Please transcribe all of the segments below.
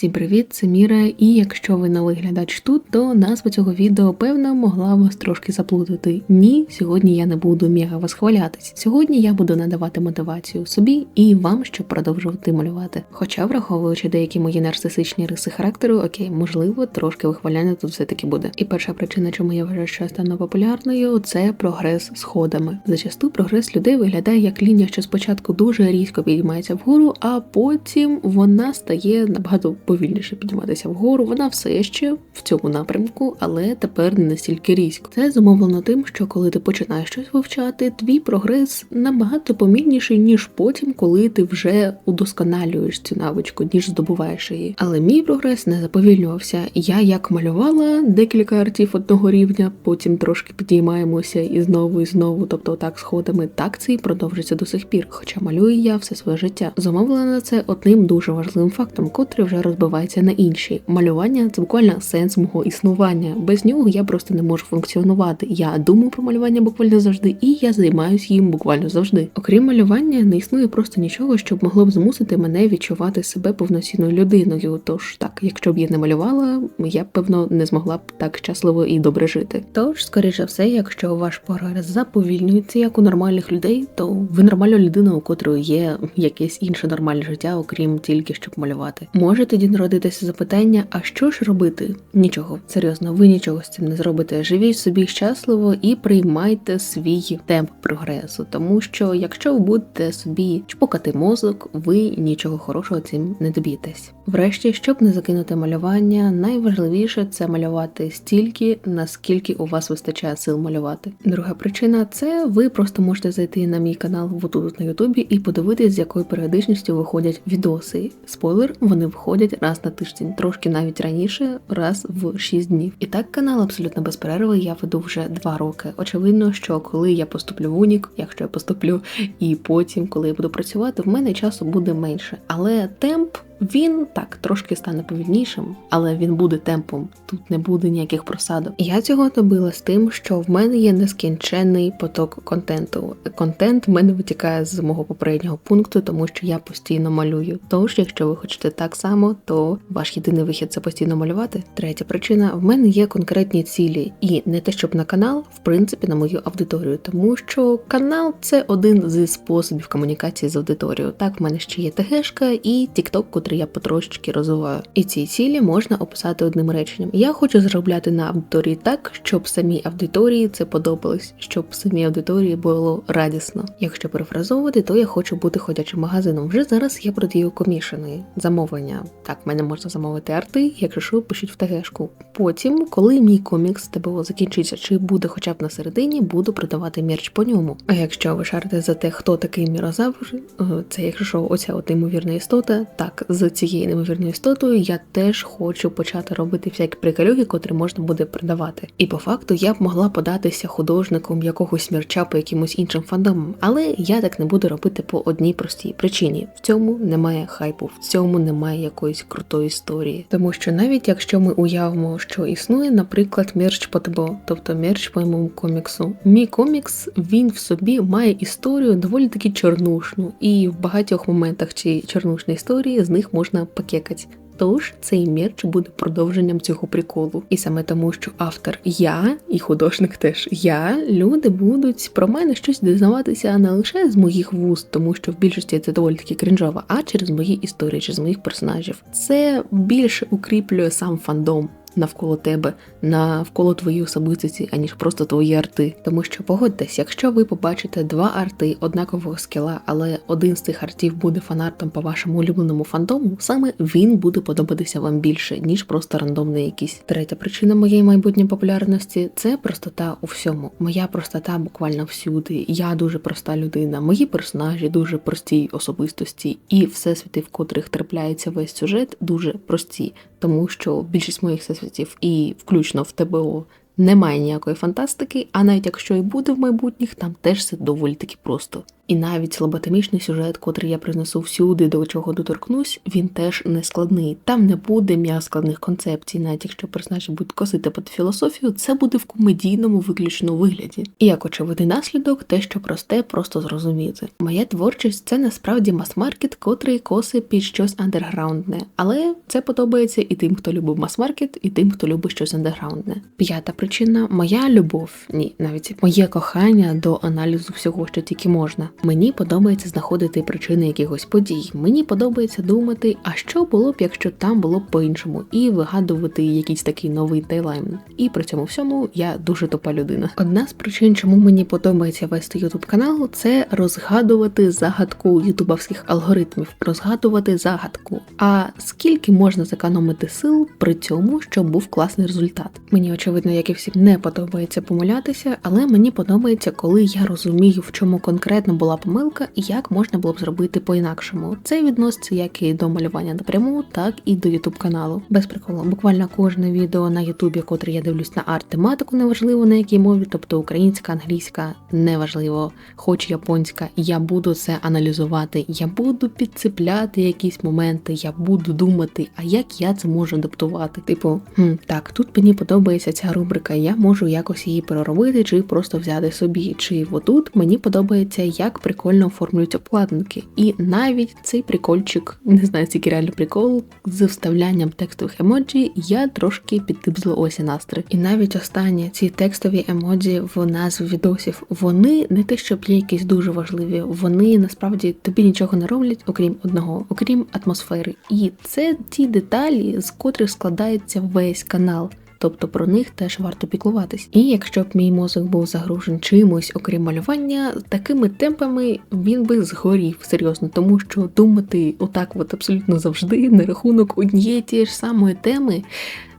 Всім привіт, це Міра, і якщо ви новий глядач тут, то назва цього відео певно могла вас трошки заплутати. Ні, сьогодні я не буду мега восхвалятись. Сьогодні я буду надавати мотивацію собі і вам, щоб продовжувати малювати. Хоча, враховуючи деякі мої нарцисичні риси характеру, окей, можливо, трошки вихваляння тут все-таки буде. І перша причина, чому я вважаю, що я стану популярною, це прогрес сходами. Зачасту прогрес людей виглядає як лінія, що спочатку дуже різко підіймається вгору, а потім вона стає набагато повільніше підніматися вгору. Вона все ще в цьому напрямку, але тепер не настільки різко. Це зумовлено тим, що коли ти починаєш щось вивчати, твій прогрес набагато помітніший, ніж потім, коли ти вже удосконалюєш цю навичку, ніж здобуваєш її. Але мій прогрес не заповільнювався. Я як малювала декілька артів одного рівня, потім трошки підіймаємося і знову і знову, тобто так сходами, так це і продовжиться до сих пір. Хоча малюю я все своє життя. Зумовлено це одним дуже важливим фактом, котрий вже розбивається на інші. Малювання це буквально сенс мого існування. Без нього я просто не можу функціонувати. Я думаю про малювання буквально завжди, і я займаюся їм буквально завжди. Окрім малювання, не існує просто нічого, щоб могло б змусити мене відчувати себе повноцінною людиною. Тож так, якщо б я не малювала, я б певно не змогла б так щасливо і добре жити. Тож, скоріше все, якщо ваш прогрес заповільнюється як у нормальних людей, то ви нормальна людина, у котрої є якесь інше нормальне життя, окрім тільки щоб малювати. Може тоді народитися запитання: а що ж робити? Нічого, серйозно, ви нічого з цим не зробите. Живіть собі щасливо і приймайте свій темп прогресу, тому що якщо ви будете собі чпокати мозок, ви нічого хорошого цим не доб'єтесь. Врешті, щоб не закинути малювання, найважливіше це малювати стільки, наскільки у вас вистачає сил малювати. Друга причина це ви просто можете зайти на мій канал в тут на Ютубі і подивитись, з якою періодичністю виходять відоси. Спойлер, вони виходять раз на тиждень, трошки навіть раніше, раз в 6 днів. І так канал абсолютно без перерви я веду вже 2 роки. Очевидно, що коли я поступлю в Унік, якщо я поступлю, і потім, коли я буду працювати, в мене часу буде менше. Але темп. Він так трошки стане повільнішим, але він буде темпом. Тут не буде ніяких просадок. Я цього добила з тим, що в мене є нескінченний поток контенту. Контент в мене витікає з мого попереднього пункту, тому що я постійно малюю. Тож, якщо ви хочете так само, то ваш єдиний вихід це постійно малювати. Третя причина: в мене є конкретні цілі, і не те, щоб на канал, в принципі, на мою аудиторію, тому що канал це один зі способів комунікації з аудиторією. Так, в мене ще є ТГшка і TikTok, котрий я потрошечки розвиваю. І ці цілі можна описати одним реченням. Я хочу заробляти на аудиторії так, щоб самій аудиторії це подобалось, щоб самій аудиторії було радісно. Якщо перефразовувати, то я хочу бути ходячим магазином. Вже зараз я продаю комішени замовлення. Так, мене можна замовити арти, якщо що, пишіть в ТГшку. Потім, коли мій комікс ТБО закінчиться, чи буде хоча б на середині, буду продавати мерч по ньому. А якщо ви шарите за те, хто такий мірозавр, е, це якщо що, оця от неймовірна істота, так з цією неймовірною істотою я теж хочу почати робити всякі приколюги, котрі можна буде продавати. І по факту я б могла податися художником якогось мерча по якимось іншим фандомам, але я так не буду робити по одній простій причині. В цьому немає хайпу, в цьому немає якоїсь крутої історії. Тому що навіть якщо ми уявимо, що існує, наприклад, мерч по ТБО, тобто мерч по моєму коміксу. Мій комікс він в собі має історію доволі таки чорнушну, і в багатьох моментах цієї чорнушної історії з них можна покекати. Тож цей мерч буде продовженням цього приколу. І саме тому, що автор я і художник теж я, люди будуть про мене щось дізнаватися не лише з моїх вуст, тому що в більшості це доволі таки крінжово, а через мої історії, через моїх персонажів. Це більше укріплює сам фандом навколо тебе, навколо твоєї особистості, аніж просто твої арти. Тому що погодьтесь, якщо ви побачите два арти однакового скіла, але один з цих артів буде фанартом по вашому улюбленому фандому, саме він буде подобатися вам більше, ніж просто рандомний якийсь. Третя причина моєї майбутньої популярності це простота у всьому. Моя простота буквально всюди. Я дуже проста людина. Мої персонажі дуже прості особистості, і всесвіти, в котрих трапляється весь сюжет, дуже прості, тому що більшість моїх всесвітів і включно в ТБО немає ніякої фантастики, а навіть якщо і буде в майбутніх, там теж все доволі таки просто. І навіть лоботомічний сюжет, котрий я принесу всюди, до чого доторкнусь, він теж не складний. Там не буде м'яз складних концепцій, навіть якщо персонажі будуть косити під філософію, це буде в комедійному виключно вигляді. І як очевидний наслідок, те, що просте, просто зрозуміти. Моя творчість це насправді мас-маркет, котрий коси під щось андерграундне, але це подобається і тим, хто любив мас-маркет, і тим, хто любить щось андерграундне. П'ята причина моя любов, ні, навіть моє кохання до аналізу всього, що тільки можна. Мені подобається знаходити причини якихось подій. Мені подобається думати, а що було б, якщо там було б по-іншому, і вигадувати якийсь такий новий тайлайн. І при цьому всьому я дуже тупа людина. Одна з причин, чому мені подобається вести ютуб канал, це розгадувати загадку ютубовських алгоритмів, розгадувати загадку. А скільки можна зекономити сил при цьому, щоб був класний результат? Мені очевидно, як і всім не подобається помилятися, але мені подобається, коли я розумію, в чому конкретно була помилка і як можна було б зробити по-інакшому. Це відноситься як і до малювання напряму, так і до ютуб каналу. Без приколу, буквально кожне відео на ютубі, котре я дивлюсь на арт-тематику, неважливо на якій мові, тобто українська, англійська, неважливо, хоч японська, я буду це аналізувати, я буду підцепляти якісь моменти, я буду думати, а як я це можу адаптувати. Типу, хм, так, тут мені подобається ця рубрика, я можу якось її переробити, чи просто взяти собі. Чи отут мені подобається, як прикольно оформлюють обкладинки. І навіть цей прикольчик, не знаю, скільки реально прикол, з вставлянням текстових емоджі, я трошки підтипзла ось і настрій. І навіть останні ці текстові емоджі в назві відосів, вони не те, щоб є якісь дуже важливі, вони насправді тобі нічого не роблять, окрім одного, окрім атмосфери. І це ті деталі, з котрих складається весь канал. Тобто про них теж варто піклуватись. І якщо б мій мозок був загружен чимось, окрім малювання, такими темпами він би згорів серйозно, тому що думати отак, от абсолютно завжди на рахунок однієї тієї ж самої теми.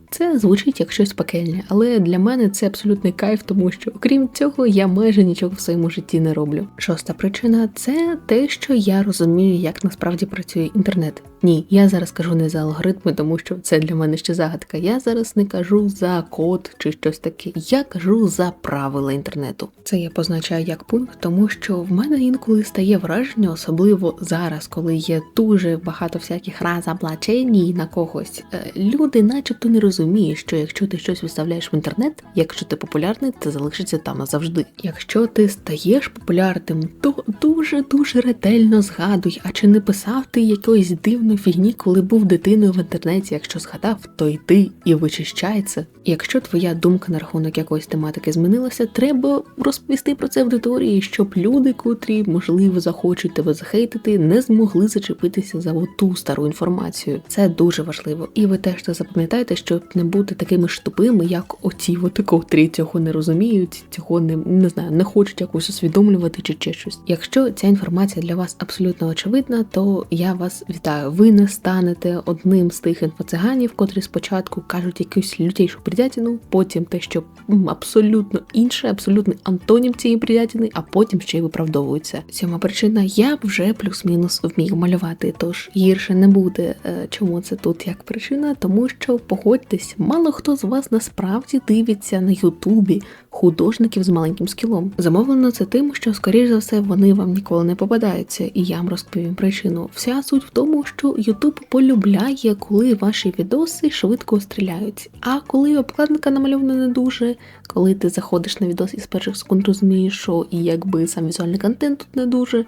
Це звучить як щось пекельне, але для мене це абсолютний кайф, тому що окрім цього я майже нічого в своєму житті не роблю. Шоста причина це те, що я розумію, як насправді працює інтернет. Ні, я зараз кажу не за алгоритми, тому що це для мене ще загадка. Я зараз не кажу за код чи щось таке. Я кажу за правила інтернету. Це я позначаю як пункт, тому що в мене інколи стає враження, особливо зараз, коли є дуже багато всяких разоблачень на когось. Е, Люди, начебто, не розуміють, що якщо ти щось виставляєш в інтернет, якщо ти популярний, це залишиться там назавжди. Якщо ти стаєш популярним, то дуже дуже ретельно згадуй, а чи не писав ти якоїсь дивної фігні, коли був дитиною в інтернеті, якщо згадав, то йди і вичищай це. Якщо твоя думка на рахунок якоїсь тематики змінилася, треба розповісти про це аудиторії, щоб люди, котрі можливо захочуть тебе захейтити, не змогли зачепитися за оту стару інформацію. Це дуже важливо. І ви теж це запам'ятайте, щоб не бути такими ж тупими, як оці от котрі цього не розуміють, цього не, не знаю, не хочуть якось усвідомлювати чи ще щось. Якщо ця інформація для вас абсолютно очевидна, то я вас вітаю. Ви не станете одним з тих інфоциганів, котрі спочатку кажуть якусь лютейшу придятину, потім те, що абсолютно інше, абсолютний антонім цієї придятини, а потім ще й виправдовуються. Сьома причина я вже плюс-мінус вмію малювати, тож гірше не буде. Е, Чому це тут як причина? Тому що погодьтесь, мало хто з вас насправді дивиться на Ютубі художників з маленьким скілом. Замовлено це тим, що, скоріш за все, вони вам ніколи не попадаються, і я вам розповім причину. Вся суть в тому, що Ютуб полюбляє, коли ваші відоси швидко стріляють. А коли обкладинка намальована не дуже, коли ти заходиш на відос і з перших секунд розумієш, що і якби сам візуальний контент тут не дуже,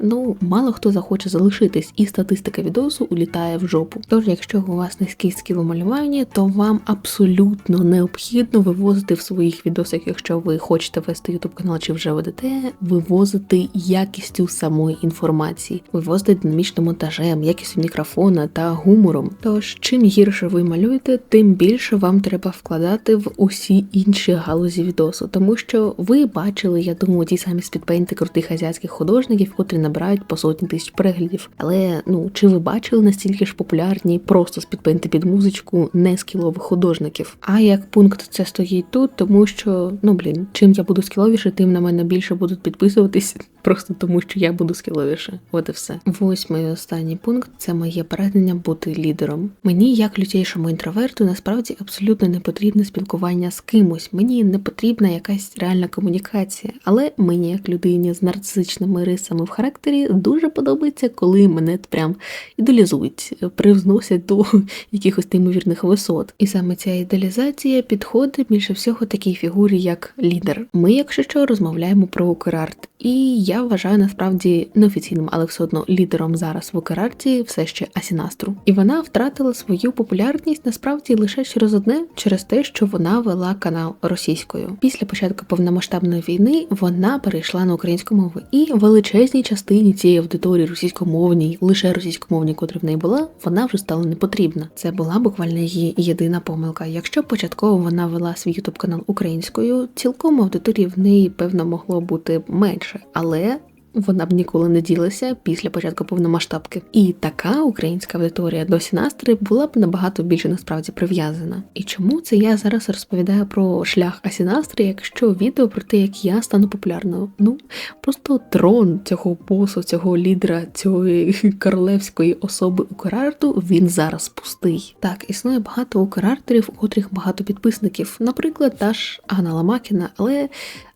ну мало хто захоче залишитись, і статистика відосу улітає в жопу. Тож, якщо у вас низький скіл у малюванні, то вам абсолютно необхідно вивозити в своїх відосах, якщо ви хочете вести YouTube канал чи вже ведете, вивозити якістю самої інформації, вивозити динамічним монтажем, якістю мікрофона та гумором. Тож, чим гірше ви малюєте, тим більше вам треба вкладати в усі інші галузі відосу, тому що ви бачили, я думаю, ті самі спідпейнти крутих азіатських художників, котрі набирають по сотні тисяч переглядів. Але ну чи ви бачили настільки ж популярні просто спідпейнти під музичку не скілових художників? А як пункт це стоїть тут, тому що ну блін, чим я буду скіловіше, тим на мене більше будуть підписуватись, просто тому що я буду скіловіше. От і все. Восьмий останній пункт це моє прагнення бути лідером. Мені, як лютейшому інтроверту, насправді абсолютно не потрібне спілкування з кимось. Мені не потрібна якась реальна комунікація, але мені, як людині з нарцисичними рисами в характері, дуже подобається, коли мене прям ідеалізують, привзносять до якихось неймовірних висот. І саме ця ідеалізація підходить більше всього такій фігурі, як лідер. Ми, якщо що, розмовляємо про Украрт. І я вважаю насправді неофіційним, але все одно лідером зараз в Украрті все ще Асінастру. І вона втратила свою популярність насправді лише через одне, через те, що вона вела канал російською. Після початку повномасштабної війни вона перейшла на українську мову, і величезній частині цієї аудиторії російськомовній, лише російськомовній, котрі в неї була, вона вже стала не потрібна. Це була буквально її єдина помилка. Якщо початково вона вела свій ютуб канал українською, цілком аудиторії в неї певно могло бути менше, але вона б ніколи не ділася після початку повномасштабки. І така українська аудиторія до Сінастри була б набагато більше насправді прив'язана. І чому це я зараз розповідаю про шлях Асінастри, якщо відео про те, як я стану популярною? Ну просто трон цього босу, цього лідера, цієї королевської особи Украрту, він зараз пустий. Так, існує багато украртерів, у котрих багато підписників, наприклад, та ж Анна Ламакіна, але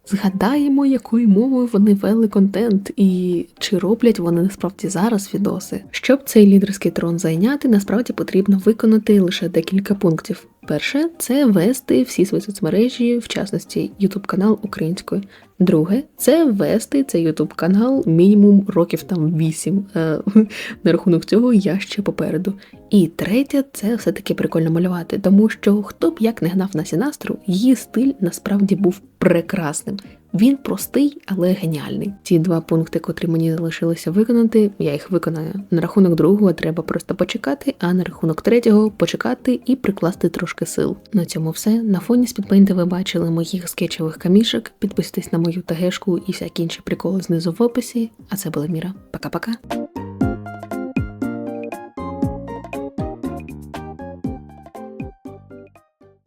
Згадаємо, якою мовою вони вели контент, і чи роблять вони насправді зараз відоси. Щоб цей лідерський трон зайняти, насправді потрібно виконати лише декілька пунктів. Перше це вести всі свої соцмережі, в частності YouTube канал українською. Друге, це вести цей YouTube канал мінімум років там 8. Е, на рахунок цього я ще попереду. І третє, це все-таки прикольно малювати, тому що хто б як не гнав на Сінастру, її стиль насправді був прекрасним. Він простий, але геніальний. Ці два пункти, котрі мені залишилося виконати, я їх виконаю. На рахунок другого треба просто почекати, а на рахунок третього почекати і прикласти трошки сил. На цьому все. На фоні спідпейнта ви бачили моїх скетчевих камішок. Підписуйтесь на мою тагешку і всякі інші приколи знизу в описі. А це була Міра. Пока-пока.